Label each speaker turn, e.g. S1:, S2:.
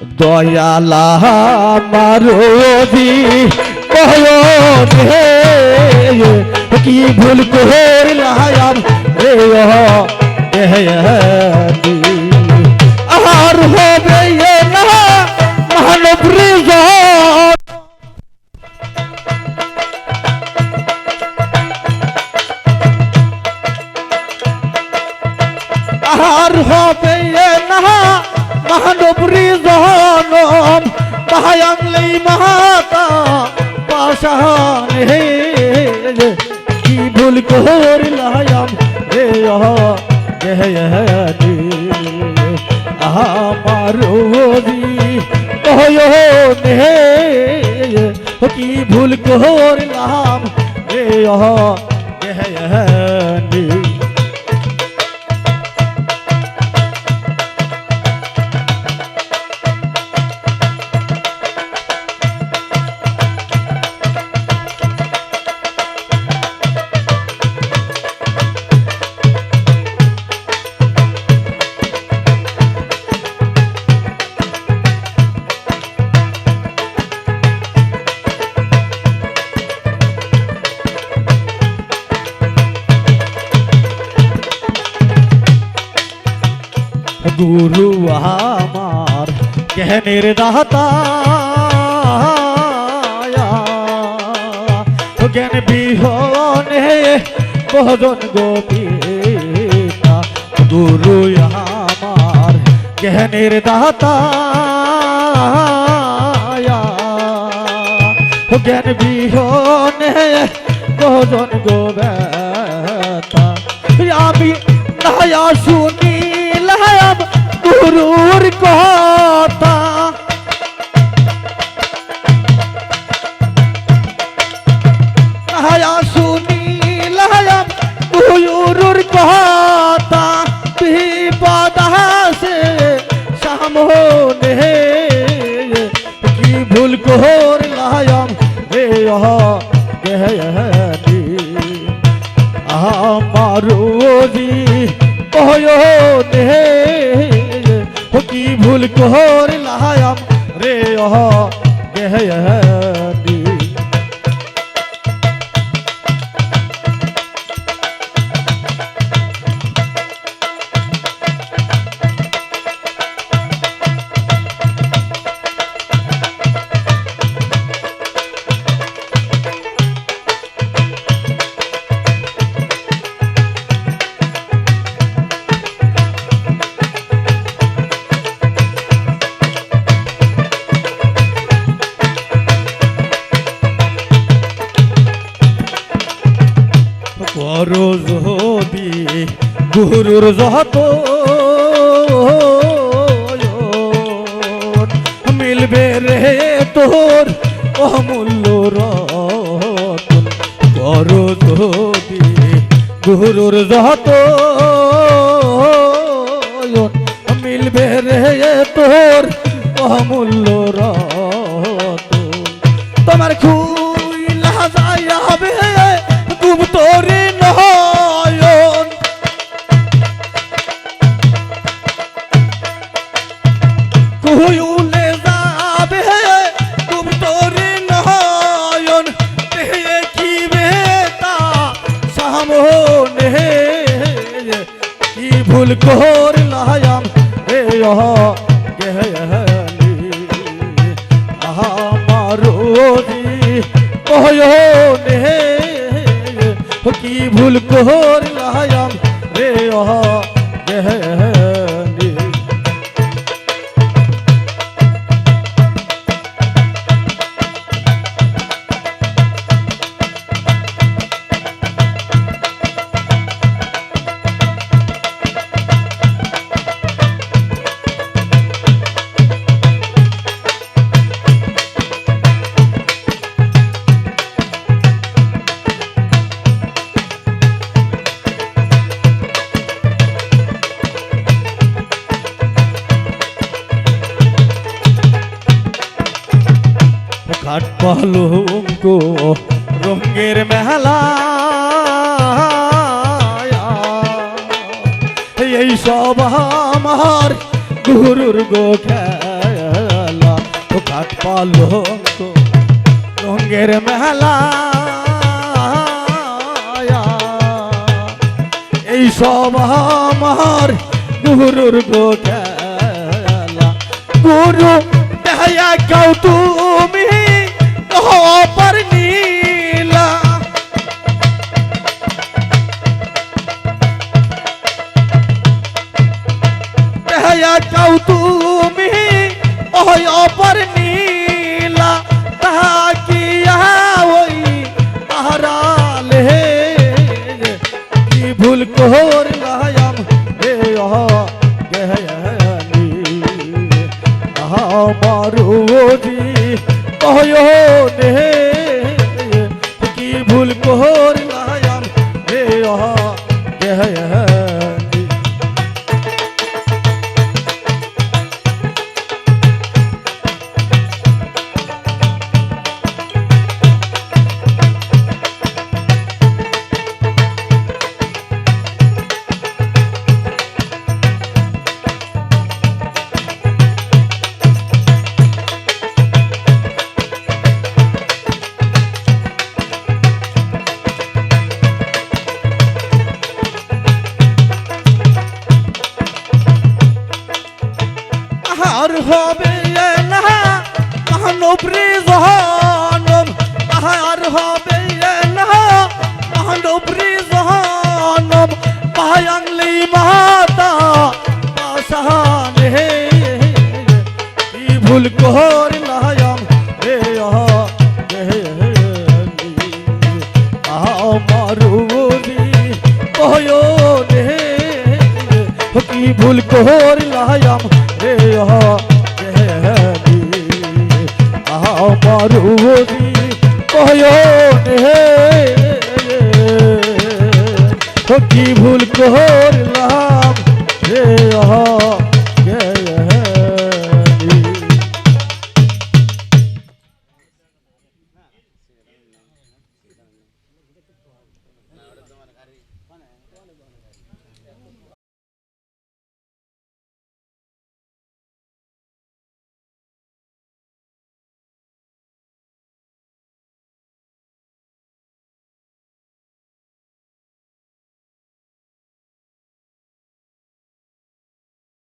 S1: দয়ালা মারোদি কয়নে কি ভুল করলাম রে পাশান হে কি ভুল করলাম রে গহদি আমার নে কি ভুল করলাম রে গহদি গুরু আমার জ্ঞানের দাতা জ্ঞান বিহনে বজন গোপিতা, গুরু আমার জ্ঞানের দাতা জ্ঞান বিহনে বজন গোবেতা আমি নয়া শুনিলাম গুরুর কথা। নয়া শুনিলাম গুরুর কথা। বিপদ সামনে কি ভুল করলাম রে গহদি আমারুদি কয়নে কি ভুল লাহায়াম রে গহদি যদি গুরুর যত মিলবে রে তোর অমূল্য রতন। করো যদি গুরুর যত সামনে কি ভুল করলাম রে গহলি আমারোদি হে কি ভুল করলাম ঘাট পালঙ্ক, রঙের মেলা এই সব আমার গুরুর গো খেলা। পালঙ্ক, রঙের মেলা এই সব আমার গুরুর গো খেলা। গুরু কেউ তুমি। কহয় নে হবে না মানবরী জনম পায়াংলি মাতা পাশান হে কি ভুল কর নায়াম হে হে আমারুনি কয় হে কি ভুল কর লায়াম হে হে হে আমারুনি হে। কি ভুল করলা?